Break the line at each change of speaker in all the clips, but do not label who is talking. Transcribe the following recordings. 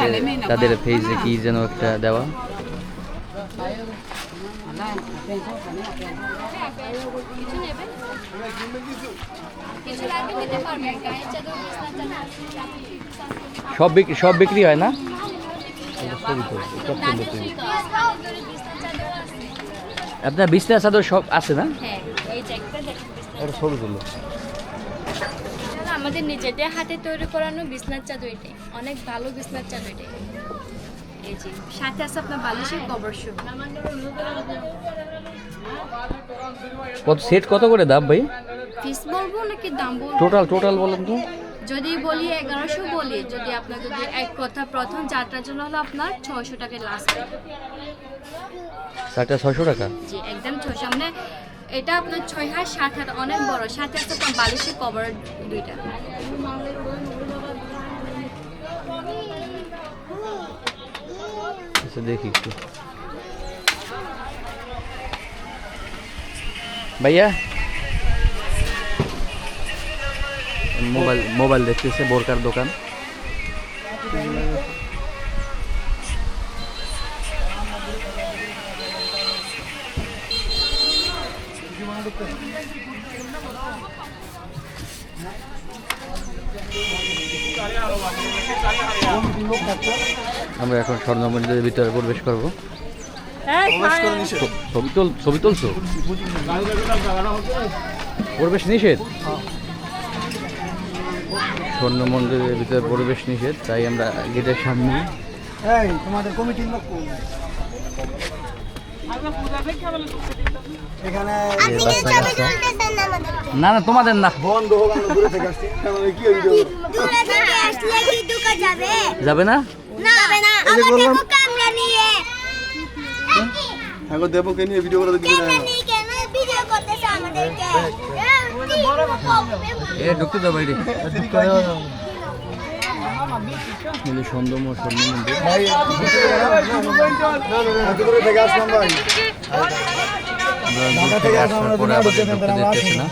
তাদের তাদের ফেসে কি যেন একটা দেওয়া। সব বিক্রি সব বিক্রি হয় না? আপনার বিছনা চাদর সব আছে না?
হ্যাঁ
ছবি তুলো।
আমাদের নিজেদের হাতে তৈরি করানো বিছনার চাদর এটাই। অনেক ভালো বিছনার চাদর এটাই। এই যে সাথে আছে আপনার বালিশের কভার শু।
কত সেট কত করে দাম ভাই?
ফিস বলব নাকি দাম বলব?
টোটাল টোটাল বলেন তো।
যদি বলি এগারোশো বলি যদি আপনার যদি এক কথা প্রথম যাত্রার জন্য হলো আপনার ছয়শো টাকা লাস্ট
চারটা ছয়শো টাকা?
জি একদম ছয় সামনে এটা আপনার ছয় হাত, সাত হাত অনেক বড় সাথে আছে বালিশের কভার দুইটা।
আচ্ছা দেখি ভাইয়া? মোবাইল মোবাইল দেখতেছে, বোরকার দোকান। আমরা এখন স্বর্ণ মন্দিরের ভিতরে প্রবেশ করব ছবি তুল ছবি তুলছো? প্রবেশ নিষেধ? স্বর্ণ মন্দিরের ভিতরে প্রবেশ নিষেধ তাই আমরা গেটের সামনে
তোমাদের কমিটির লোক কোন? এখানে
না না তোমাদের না
বন্ধ হোক আমরা দূরে থেকে আসছি কি হইল
দূরে থেকে আসলে কি ঢুকা যাবে
যাবে না
না যাবে না দেখো ক্যামেরা নিয়ে
ভিডিও করে দিবি
ক্যামেরা কেন ভিডিও করতেছে আমাদেরকে
এ ঢুকতে দাও বাইরে মিলে সন্দম ও স্বর্ণ
ভাই দূরে থেকে আসলাম ভাই
আমরা দূর থেকে
থেকে
আসার পরে আবার ঢুকতে দিতেছে না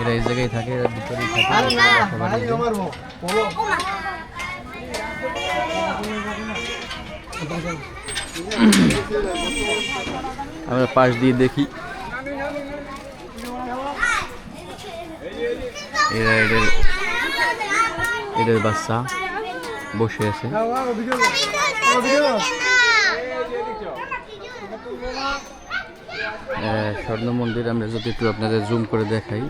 এরা এই জায়গায় থাকে এরা ভিতরেই থাকে। আমরা পাশ দিয়ে দেখি। এরা এদের এদের বাচ্চা বসে আছে। আহ, স্বর্ণ মন্দির আমরা যদি একটু আপনাদের জুম করে দেখাই।